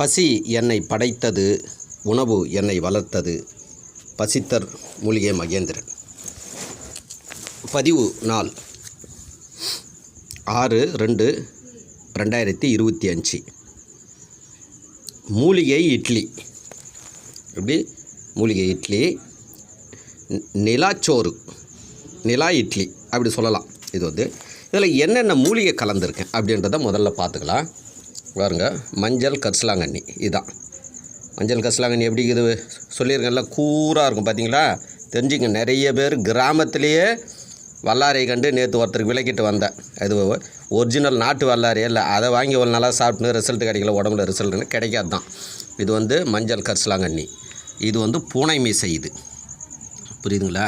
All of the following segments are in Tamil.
பசி என்னை படைத்தது உணவு என்னை வளர்த்தது. பசித்தர் மூலிகை மகேந்திரன். பதிவு நாள். ஆறு ரெண்டு ரெண்டாயிரத்தி இருபத்தி அஞ்சு. மூலிகை இட்லி. எப்படி? மூலிகை இட்லி நிலாச்சோறு நிலா இட்லி அப்படி சொல்லலாம். இது வந்து இதில் என்னென்ன மூலிகை கலந்துருக்கேன் அப்படின்றத முதல்ல பார்த்துக்கலாம். பாருங்க மஞ்சள் கரிசலாங்கண்ணி இதுதான் மஞ்சள் கரிசலாங்கண்ணி எப்படி இது சொல்லியிருக்கேன்ல கூராக இருக்கும் பார்த்தீங்களா தெரிஞ்சுங்க நிறைய பேர் கிராமத்திலேயே வல்லாரை கண்டு நேற்று ஒருத்தருக்கு விலக்கிட்டு வந்தேன். அது ஒரிஜினல் நாட்டு வல்லாரி இல்லை. அதை வாங்கி ஒரு நாளாக சாப்பிட்டு ரிசல்ட் கிடைக்கல உடம்புல ரிசல்ட்னு கிடைக்காது தான் இது வந்து மஞ்சள் கரிசலாங்கண்ணி. இது வந்து பூனை மீசை இது. புரியுதுங்களா?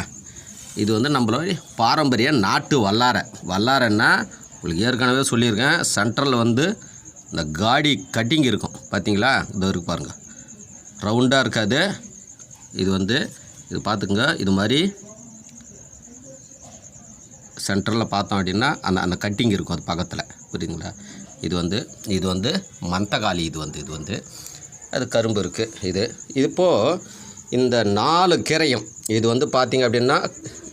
இது வந்து நம்மளோட பாரம்பரிய நாட்டு வல்லாரை. வல்லாரைன்னா உங்களுக்கு ஏற்கனவே சொல்லியிருக்கேன் சென்ட்ரலில் வந்து இந்த காடி கட்டிங் இருக்கும். பார்த்தீங்களா இது இருக்கு பாருங்கள் ரவுண்டாக இருக்காது. இது வந்து இது பார்த்துக்குங்க இது மாதிரி சென்டரில் பார்த்தோம் அப்படின்னா அந்த அந்த கட்டிங் இருக்கும் அது பக்கத்தில். புரியுதுங்களா? இது வந்து இது வந்து மந்தகாளி இது வந்து இது வந்து அது கரும்பு இருக்குது இது இப்போது இந்த நாலு கீரையும் இது வந்து பார்த்திங்க அப்படின்னா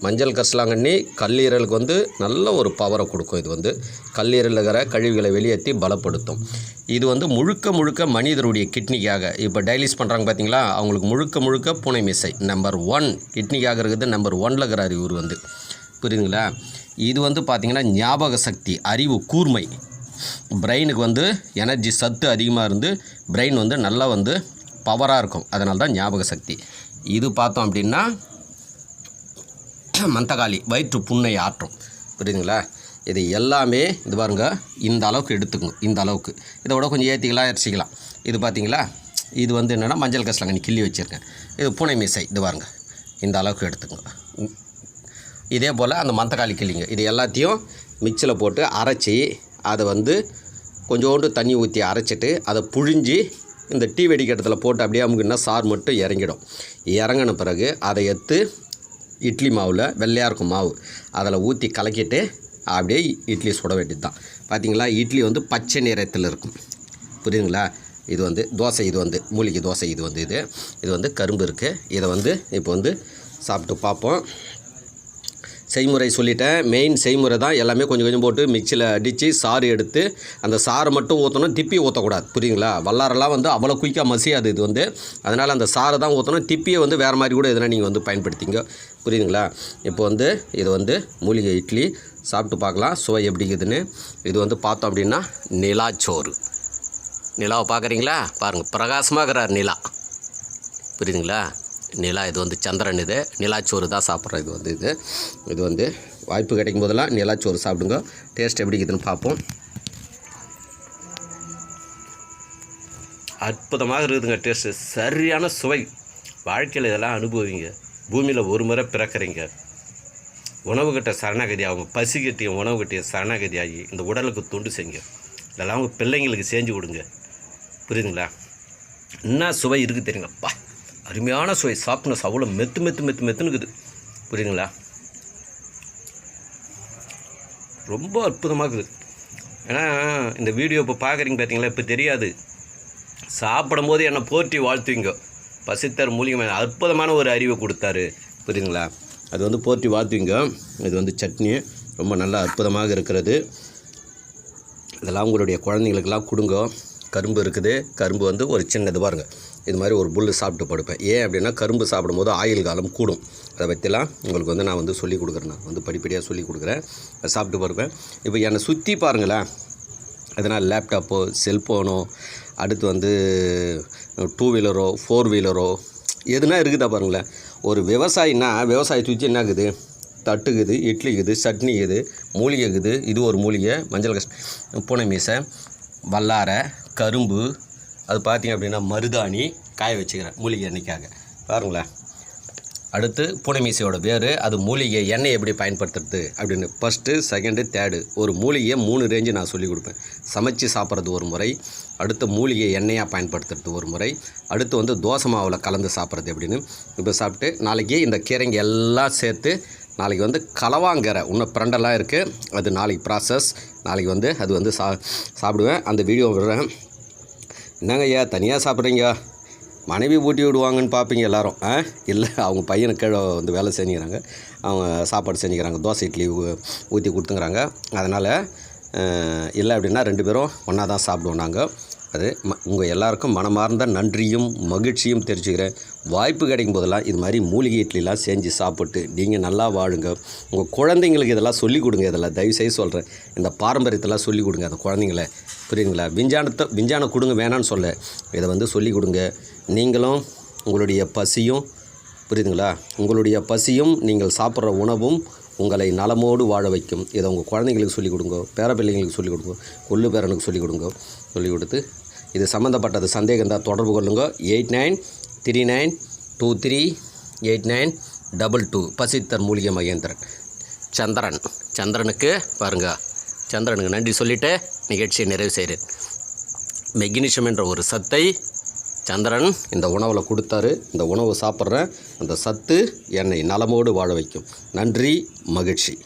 மஞ்சள் கரிசலாங்கண்ணி கல்லீரலுக்கு வந்து நல்ல ஒரு பவரை கொடுக்கும் இது வந்து. கல்லீரலில் இருக்கிற கழிவுகளை வெளியேற்றி பலப்படுத்தும். இது வந்து முழுக்க முழுக்க மனிதருடைய கிட்னிக்காக இப்போ டைலிஸ் பண்ணுறாங்க பார்த்தீங்களா அவங்களுக்கு முழுக்க முழுக்க புனை மிசை. நம்பர் ஒன் கிட்னிக்காக இருக்குது நம்பர் ஒன்னில் இருக்கிறார் இவர் வந்து. புரியுதுங்களா? இது வந்து பார்த்திங்கன்னா ஞாபக சக்தி அறிவு கூர்மை. பிரெயினுக்கு வந்து எனர்ஜி சத்து அதிகமாக இருந்து பிரெயின் வந்து நல்லா வந்து பவராக இருக்கும். அதனால தான் ஞாபக சக்தி. இது பார்த்தோம் அப்படின்னா மந்தகாளி வயிற்று புண்ணை ஆற்றும். புரியுதுங்களா? இது எல்லாமே இது பாருங்க இந்த அளவுக்கு எடுத்துக்கணும். இந்த அளவுக்கு. இதை விட கொஞ்சம் ஏற்றிக்கலாம் இறச்சிக்கலாம். இது பார்த்தீங்களா? இது வந்து என்னென்னா மஞ்சள் கசலங்கனி கிள்ளி வச்சுருக்கேன். இது பூனை மீசை இது பாருங்க. இந்த அளவுக்கு எடுத்துக்கோங்க இதே போல் அந்த மந்தக்காளி கிள்ளிங்க. இது எல்லாத்தையும் மிக்சியில் போட்டு அரைச்சி அதை வந்து கொஞ்சோண்டு தண்ணி ஊற்றி அரைச்சிட்டு அதை புழிஞ்சி இந்த டீ வெடிக்கட்டத்தில் போட்டு அப்படியே அமுக்குன்னா சார் மட்டும் இறங்கிடும். இறங்கின பிறகு அதை எடுத்து இட்லி மாவில் வெள்ளையாக இருக்கும் மாவு அதில் ஊற்றி கலக்கிட்டு அப்படியே இட்லி சுட வேண்டியது தான் பார்த்தீங்களா இட்லி வந்து பச்சை நிறத்தில் இருக்கும். புரியுதுங்களா? இது வந்து தோசை இது வந்து மூலிகை தோசை இது வந்து இது. இது வந்து கரும்பு இருக்குது இதை வந்து இப்போ வந்து சாப்பிட்டு பார்ப்போம். செய்முறை சொல்லிட்டேன். மெயின் செய்முறை தான் எல்லாமே கொஞ்சம் கொஞ்சம் போட்டு மிக்சியில் அடித்து சாறு எடுத்து அந்த சாறை மட்டும் ஊற்றணும் திப்பி ஊற்றக்கூடாது புரியுங்களா வல்லாரெல்லாம் வந்து அவ்வளோ குயிக்காக மசியாது இது வந்து. அதனால் அந்த சாறை தான் ஊற்றணும் திப்பியை வந்து வேறு மாதிரி கூட எதுனா நீங்கள் வந்து பயன்படுத்திங்க. புரியுதுங்களா? இப்போ வந்து இது வந்து மூலிகை இட்லி. சாப்பிட்டு பார்க்கலாம். சுவை எப்படி இருக்குதுன்னு. இது வந்து பார்த்தோம் அப்படின்னா நிலாச்சோறு நிலாவை பார்க்குறீங்களா? பாருங்கள் பிரகாசமாக இருக்கிறார் நிலா. புரியுதுங்களா? நிலா இது வந்து சந்திரன் இது. நிலாச்சோறு தான் சாப்பிட்றோம். இது வந்து இது. இது வந்து வாய்ப்பு கிடைக்கும் போதெல்லாம் நிலாச்சோறு சாப்பிடுங்க. டேஸ்ட் எப்படி இருக்குதுன்னு பார்ப்போம். அற்புதமாக இருக்குதுங்க டேஸ்ட்டு சரியான சுவை. வாழ்க்கையில் இதெல்லாம் அனுபவிங்க. பூமியில் ஒரு முறை பிறக்கிறீங்க. உணவு கிட்ட சரணாகதி ஆகும் பசி கட்டிய உணவு கட்டிய சரணாகதி ஆகி இந்த உடலுக்கு தொண்டு செய்யுங்க. இதெல்லாம் உங்கள் பிள்ளைங்களுக்கு செஞ்சு கொடுங்க. புரியுதுங்களா? என்ன சுவை இருக்குது தெரியுங்கப்பா. அருமையான சுவை. சாப்பிட்ணும் அவ்வளோ மெத்து மெத்து மெத்து மெத்துன்னு இருக்குது புரியுதுங்களா? ரொம்ப அற்புதமாக இருக்குது ஏன்னா இந்த வீடியோ இப்போ பார்க்குறீங்க பார்த்தீங்களா இப்போ தெரியாது. சாப்பிடும்போது என்னை போற்றி வாழ்த்துவீங்க. பசித்தர் மூலிகை அற்புதமான ஒரு அறிவை கொடுத்தாரு. புரியுதுங்களா? அது வந்து போற்றி வாழ்த்துவீங்க. இது வந்து சட்னி. ரொம்ப நல்லா அற்புதமாக இருக்கிறது. இதெல்லாம் உங்களுடைய குழந்தைங்களுக்கெல்லாம் கொடுங்க. கரும்பு இருக்குது. கரும்பு வந்து ஒரு சின்னது பாருங்கள் இது மாதிரி ஒரு புல்லு சாப்பிட்டு படுப்பேன். ஏன் அப்படின்னா கரும்பு சாப்பிடும்போது ஆயுள் காலம் கூடும். அதை பற்றிலாம் உங்களுக்கு வந்து நான் வந்து சொல்லிக் கொடுக்குறேன். நான் வந்து படிப்படியாக சொல்லி கொடுக்குறேன். சாப்பிட்டு படுப்பேன். இப்போ என்னை சுற்றி பாருங்களேன். எதனால் லேப்டாப்போ செல்ஃபோனோ அடுத்து வந்து டூ வீலரோ ஃபோர் வீலரோ எதுனா இருக்குதா பாருங்களேன். ஒரு விவசாயின்னா விவசாயத்தை சுற்றி என்ன இருக்குது தட்டுக்குது இட்லிக்குது சட்னிக்குது மூலிகைக்குது. இது ஒரு மூலிகை மஞ்சள் கஷ்டம். பூனை மீசை வல்லாரை கரும்பு அது பார்த்தீங்க அப்படின்னா மருதாணி காய வச்சுக்கிறேன் மூலிகை எண்ணெய்க்காக. பாருங்களேன். அடுத்து பூனை மீசையோட வேர் அது மூலிகை எண்ணெய் எப்படி பயன்படுத்துறது அப்படின்னு ஃபஸ்ட்டு செகண்டு தேர்டு ஒரு மூலிகையை மூணு ரேஞ்சு நான் சொல்லிக் கொடுப்பேன். சமைச்சு சாப்பிட்றது ஒரு முறை அடுத்து மூலிகை எண்ணெயாக பயன்படுத்துறது ஒரு முறை அடுத்து வந்து தோசை மாவில் கலந்து சாப்பிட்றது எப்படின்னு. இப்போ சாப்பிட்டு நாளைக்கு இந்த கீரைங்க எல்லாம் சேர்த்து நாளைக்கு வந்து கலவாங்கிற இன்னும் பிரண்டெல்லாம் இருக்குது அது நாளைக்கு ப்ராசஸ் நாளைக்கு வந்து அது வந்து சா சாப்பிடுவேன். அந்த வீடியோ விடுறேன். என்னங்க ஐயா தனியாக சாப்பிட்றீங்க? மனைவி ஊட்டி விடுவாங்கன்னு பார்ப்பீங்க எல்லாரும். ஆ? இல்லை அவங்க பையனை கீழே வந்து வேலை செஞ்சுக்கிறாங்க. அவங்க சாப்பாடு செஞ்சுக்கிறாங்க. தோசை இட்லி ஊ- ஊற்றி கொடுத்துங்கிறாங்க. அதனால் இல்லை அப்படின்னா ரெண்டு பேரும் ஒன்றா தான் சாப்பிடுவோம் நாங்கள் அது ம உங்கள் எல்லாருக்கும் மனமார்ந்த நன்றியும் மகிழ்ச்சியும் தெரிஞ்சுக்கிறேன் வாய்ப்பு கிடைக்கும் போதெல்லாம் இது மாதிரி மூலிகை இட்லிலாம் செஞ்சு சாப்பிட்டு நீங்கள் நல்லா வாழுங்க. உங்கள் குழந்தைங்களுக்கு இதெல்லாம் சொல்லிக் கொடுங்க இதெல்லாம் தயவுசெய்து சொல்கிறேன் இந்த பாரம்பரியத்தெல்லாம் சொல்லிக் கொடுங்க அந்த குழந்தைங்கள. புரியுதுங்களா? விஞ்ஞானத்தை விஞ்ஞானம் கொடுங்க வேணான்னு சொல்ல. இதை வந்து சொல்லிக் கொடுங்க. நீங்களும் உங்களுடைய பசியும் புரியுதுங்களா? உங்களுடைய பசியும் நீங்கள் சாப்பிட்ற உணவும் உங்களை நலமோடு வாழ வைக்கும். இதை உங்கள் குழந்தைங்களுக்கு சொல்லிக் கொடுங்க. பேர பிள்ளைங்களுக்கு சொல்லிக் கொடுங்க. கொள்ளு பேரனுக்கு சொல்லிக் கொடுங்க. சொல்லிக் கொடுத்து இது சம்மந்தப்பட்டது சந்தேகம் தான் தொடர்பு கொள்ளுங்க. Eight nine three nine two three eight nine double two. பசித்தர் மூலிகை மகேந்திரன். சந்திரன். சந்திரனுக்கு பாருங்க. சந்திரனுக்கு நன்றி சொல்லிவிட்டு நிகழ்ச்சியை நிறைவு செய்கிறேன் மெக்னீஷியம் என்ற ஒரு சத்தை சந்திரன் இந்த உணவில் கொடுத்தாரு. இந்த உணவு சாப்பிட்றேன். அந்த சத்து என்னை நலமோடு வாழ வைக்கும். நன்றி மகிழ்ச்சி.